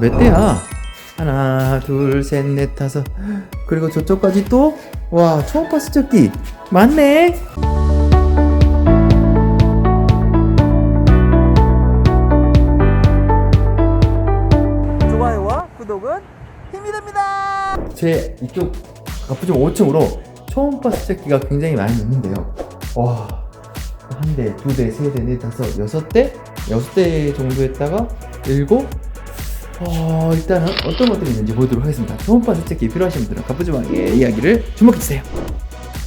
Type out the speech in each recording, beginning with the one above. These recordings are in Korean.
몇 대야? 하나, 둘, 셋, 넷, 다섯. 그리고 저쪽까지 또, 와, 초음파 수첩기. 맞네? 좋아요와 구독은 힘이 됩니다. 제 이쪽 가프점 5층으로 초음파 수첩기가 굉장히 많이 있는데요. 와, 한 대, 두 대, 세 대, 네, 다섯, 여섯 대, 여섯 대 정도 했다가 일곱. 어, 일단은 어떤 것들이 있는지 보도록 하겠습니다. 초음파 수첩기 필요하신 분들은 가프주방의 이야기를 주목해 주세요.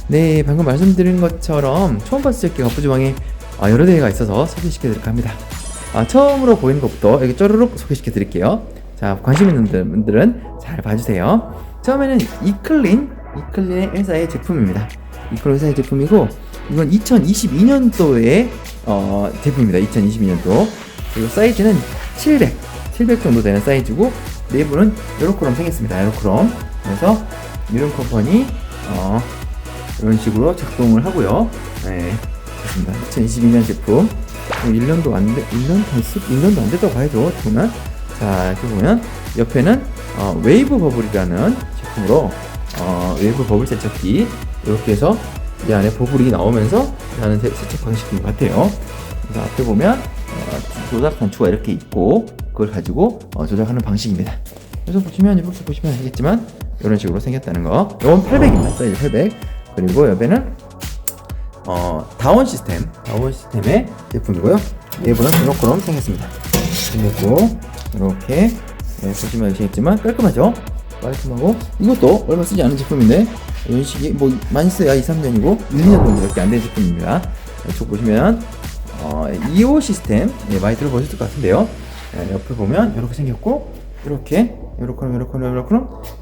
네, 방금 말씀드린 것처럼 초음파 수첩기 가프주방에 아, 여러 대가 있어서 소개시켜 드릴까 합니다. 아, 처음으로 보이는 것부터 여기 쪼르륵 소개시켜 드릴게요. 자, 관심 있는 분들은 잘 봐주세요. 처음에는 이클린, 이클린의 회사의 제품입니다. 이클린 회사의 제품이고, 이건 2022년도의 어, 제품입니다. 2022년도. 그리고 사이즈는 700, 700 정도 되는 사이즈고, 내부는 요렇게럼 생겼습니다. 요렇게럼. 그래서, 이런 컴퍼니, 어, 이런 식으로 작동을 하고요. 네. 그렇습니다. 2022년 제품. 1년도 안 돼, 1년 단수? 1년도 안 됐다고 봐야죠. 보면. 자, 이렇게 보면, 옆에는, 어, 웨이브 버블이라는 제품으로, 어, 웨이브 버블 세척기. 이렇게 해서, 이 안에 버블이 나오면서, 세- 세척 방식인 것 같아요. 그래서 앞에 보면, 어, 조작 단추가 이렇게 있고, 그걸 가지고, 어, 조작하는 방식입니다. 그래서 보시면, 이렇게 보시면 알겠지만, 이런 식으로 생겼다는 거. 이건 800입니다. 사이즈 800. 그리고 옆에는, 어, 다원 시스템, 다원 시스템의 제품이고요. 내부는 이렇게럼 생겼습니다. 그리고 이렇게 네, 보시면 아시겠지만 깔끔하죠? 깔끔하고 이것도 얼마 쓰지 않은 제품인데 이런 식이 뭐 많이 써야 2, 3년이고 1, 2년 정도밖에 안 된 제품입니다. 이쪽 보시면 어, 2호 시스템 네, 많이 들어보셨을 것 같은데요. 네, 옆에 보면 이렇게 생겼고 이렇게 이렇게 이렇게 이렇게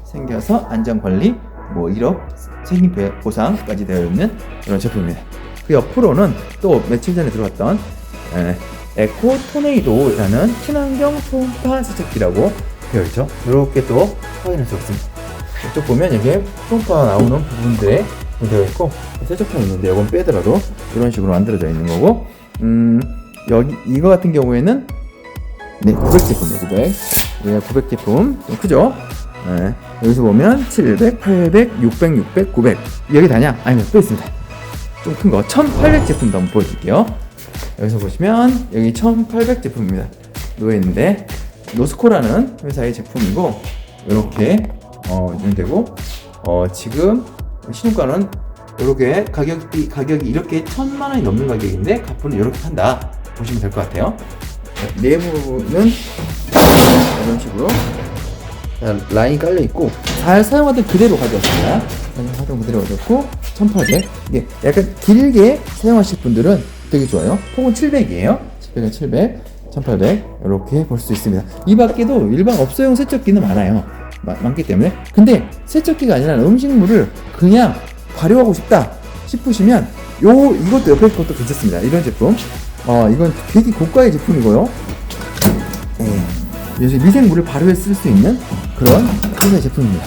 생겨서 안전 관리 뭐 1억 생긴 보상까지 되어 있는 이런 제품입니다. 그 옆으로는 또 며칠 전에 들어왔던 에, 에코 토네이도라는 친환경 초음파 세척기라고 되어 있죠. 이렇게 또 확인할 수 있습니다. 이쪽 보면 여기에 초음파 나오는 부분들에 되어 있고 세척판이 있는데 이건 빼더라도 이런 식으로 만들어져 있는 거고 음 여기 이거 같은 경우에는 네 900 제품이에요 900 얘가 900 제품. 좀 크죠? 네, 여기서 보면 700, 800, 600, 600, 900 여기 다냐? 아니면 또 있습니다. 좀 큰 거. 1800 제품도 한번 보여줄게요. 여기서 보시면 여기 1800 제품입니다. 놓여있는데 노스코라는 회사의 제품이고 이렇게 어 되고 어 지금 신용가는 이렇게 가격이 가격이 이렇게 천만 원이 넘는 가격인데 가품은 이렇게 판다. 보시면 될 것 같아요 내부는 이런 식으로 자, 라인이 깔려 있고 잘 사용하던 그대로 가져왔습니다. 사용하던 그대로 가져왔고 1800 이게 약간 길게 사용하실 분들은 되게 좋아요. 폭은 700이에요. 700은 700, 1800 이렇게 볼 수 있습니다. 이 밖에도 일반 업소용 세척기는 많아요. 마- 많기 때문에 근데 세척기가 아니라 음식물을 그냥 발효하고 싶다 싶으시면 요 이것도 옆에 것도 괜찮습니다. 이런 제품 어 이건 되게 고가의 제품이고요. 예, 미생물을 발효해 쓸수 있는 그런 회사의 제품입니다.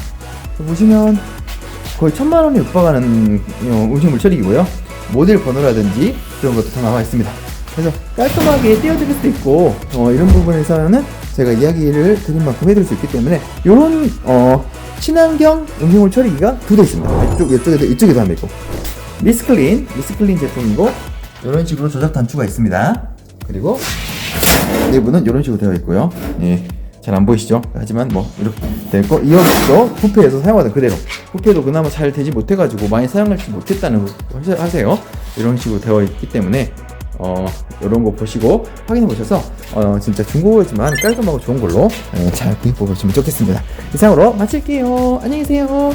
보시면 거의 천만 원에 육박하는 어, 음식물 처리기고요. 모델 번호라든지 그런 것도 다 나와 있습니다. 그래서 깔끔하게 띄워드릴 수도 있고 어, 이런 부분에서는 제가 이야기를 드린 만큼 해드릴 수 있기 때문에 이런 어, 친환경 음식물 처리기가 두 대 있습니다. 이쪽, 이쪽에도 이쪽에도 한 대 있고 미스클린 미스클린 제품이고 이런 식으로 조작 단추가 있습니다. 그리고 내부는 이런 식으로 되어 있고요. 예. 잘 안 보이시죠? 하지만 뭐 이렇게 되어 있고 이 역시도 부페에서 사용하던 그대로 부페도 그나마 잘 되지 못해가지고 많이 사용하지 못했다는 하세요. 이런 식으로 되어 있기 때문에 어 이런 거 보시고 확인해 보셔서 어 진짜 중고이지만 깔끔하고 좋은 걸로 예, 잘 구입해 보시면 좋겠습니다. 이상으로 마칠게요. 안녕히 계세요.